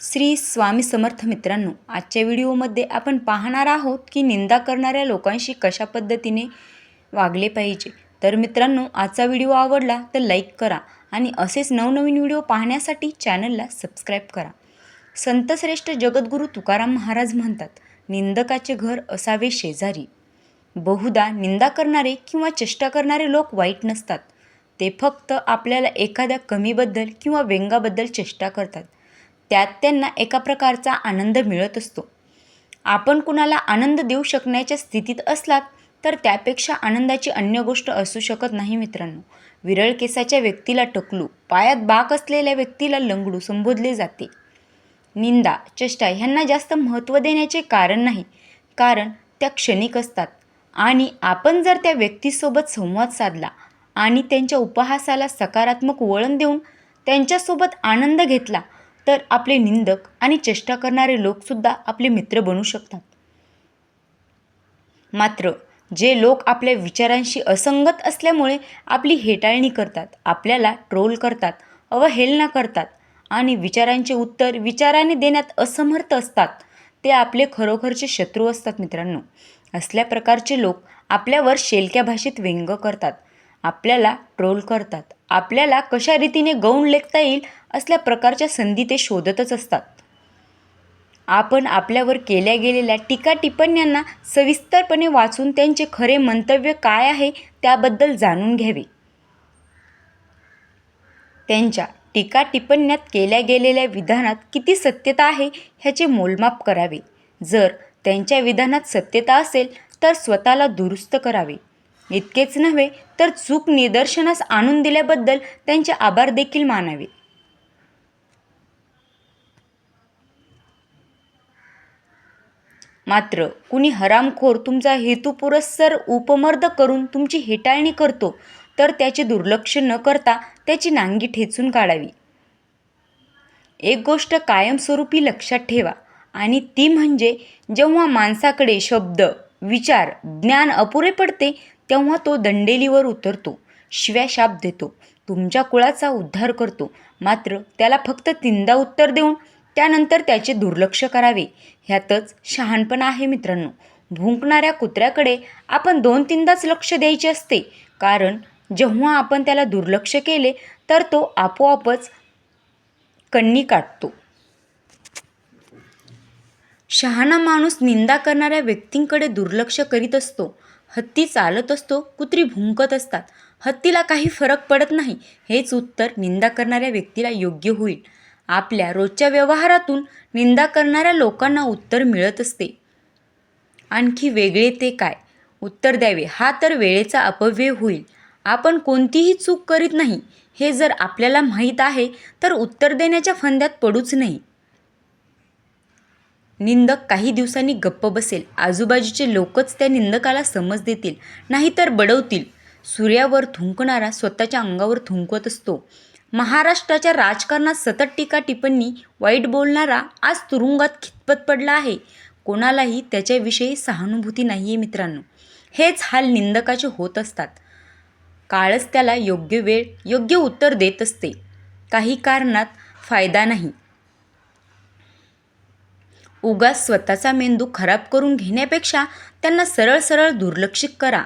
श्री स्वामी समर्थ मित्रांनो आजच्या व्हिडिओमध्ये आपण पाहणार आहोत की निंदा करणाऱ्या लोकांशी कशा पद्धतीने वागले पाहिजे. तर मित्रांनो आजचा व्हिडिओ आवडला तर लाईक करा आणि असेच नवनवीन व्हिडिओ पाहण्यासाठी चॅनलला सबस्क्राईब करा. संतश्रेष्ठ जगद्गुरू तुकाराम महाराज म्हणतात निंदकाचे घर असावे शेजारी. बहुधा निंदा करणारे किंवा चेष्टा करणारे लोक वाईट नसतात. ते फक्त आपल्याला एखाद्या कमीबद्दल किंवा व्यंगाबद्दल चेष्टा करतात. त्यात त्यांना एका प्रकारचा आनंद मिळत असतो. आपण कुणाला आनंद देऊ शकण्याच्या स्थितीत असलात तर त्यापेक्षा आनंदाची अन्य गोष्ट असू शकत नाही मित्रांनो. विरळ केसाच्या व्यक्तीला टकलू पायात बाक असलेल्या व्यक्तीला लंगडू संबोधले जाते. निंदा चेष्टा ह्यांना जास्त महत्त्व देण्याचे कारण नाही कारण त्या क्षणिक असतात. आणि आपण जर त्या व्यक्तीसोबत संवाद साधला आणि त्यांच्या उपहासाला सकारात्मक वळण देऊन त्यांच्यासोबत आनंद घेतला तर आपले निंदक आणि चेष्टा करणारे लोकसुद्धा आपले मित्र बनू शकतात. मात्र जे लोक आपल्या विचारांशी असंगत असल्यामुळे आपली हेटाळणी करतात आपल्याला ट्रोल करतात अवहेलना करतात आणि विचारांचे उत्तर विचाराने देण्यात असमर्थ असतात ते आपले खरोखरचे शत्रू असतात मित्रांनो. असल्या प्रकारचे लोक आपल्यावर शेलक्या भाषेत व्यंग करतात आपल्याला ट्रोल करतात. आपल्याला कशा रीतीने गौण लेखता येईल असल्या प्रकारच्या संधी ते शोधतच असतात. आपण आपल्यावर केल्या गेलेल्या टीका टिप्पण्यांना सविस्तरपणे वाचून त्यांचे खरे मंतव्य काय आहे त्याबद्दल जाणून घ्यावे. त्यांच्या टीका टिप्पण्यात केल्या गेलेल्या विधानात किती सत्यता आहे ह्याचे मोलमाप करावे. जर त्यांच्या विधानात सत्यता असेल तर स्वतःला दुरुस्त करावे. इतकेच नव्हे तर चूक निदर्शनास आणून दिल्याबद्दल त्यांचे आभार देखील मानावे. मात्र कुणी हरामखोर तुमचा हेतुपुरस्सर उपमर्द करून तुमची हेटाळणी करतो तर त्याचे दुर्लक्ष न करता त्याची नांगी ठेचून काढावी. एक गोष्ट कायमस्वरूपी लक्षात ठेवा आणि ती म्हणजे जेव्हा माणसाकडे शब्द विचार ज्ञान अपुरे पडते तेव्हा तो दंडेलीवर उतरतो शिव्या शाप देतो तुमच्या कुळाचा उद्धार करतो. मात्र त्याला फक्त तीनदा उत्तर देऊन त्यानंतर त्याचे दुर्लक्ष करावे. ह्यातच शहाणपणा आहे मित्रांनो. भुंकणाऱ्या कुत्र्याकडे आपण दोन तीनदाच लक्ष द्यायचे असते. कारण जेव्हा आपण त्याला दुर्लक्ष केले तर तो आपोआपच कण्णी काढतो शहाणा माणूस निंदा करणाऱ्या व्यक्तींकडे दुर्लक्ष करीत असतो. हत्ती चालत असतो कुत्री भुंकत असतात. हत्तीला काही फरक पडत नाही हेच उत्तर निंदा करणाऱ्या व्यक्तीला योग्य होईल. आपल्या रोजच्या व्यवहारातून निंदा करणाऱ्या लोकांना उत्तर मिळत असते. आणखी वेगळे ते काय? उत्तर द्यावे हा तर वेळेचा अपव्यय होईल. आपण कोणतीही चूक करीत नाही हे जर आपल्याला माहीत आहे तर उत्तर देण्याच्या फंद्यात पडूच नाही. निंदक काही दिवसांनी गप्प बसेल. आजूबाजूचे लोकच त्या निंदकाला समज देतील नाहीतर बडवतील. सूर्यावर थुंकणारा स्वतःच्या अंगावर थुंकत असतो. महाराष्ट्राच्या राजकारणात सतत टीका टिप्पणी वाईट बोलणारा आज तुरुंगात खितपत पडला आहे. कोणालाही त्याच्याविषयी सहानुभूती नाही आहे मित्रांनो. हेच हाल निंदकाचे होत असतात. काळच त्याला योग्य वेळ योग्य उत्तर देत असते. काही कारणात फायदा नाही. उगाच स्वतःचा मेंदू खराब करून घेण्यापेक्षा त्यांना सरळ सरळ दुर्लक्षित करा.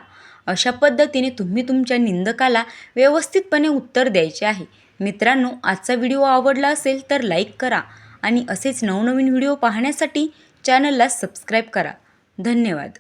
अशा पद्धतीने तुम्ही तुमच्या निंदकाला व्यवस्थितपणे उत्तर द्यायचे आहे. मित्रांनो आजचा व्हिडिओ आवडला असेल तर लाईक करा आणि असेच नवनवीन व्हिडिओ पाहण्यासाठी चॅनलला सबस्क्राईब करा. धन्यवाद.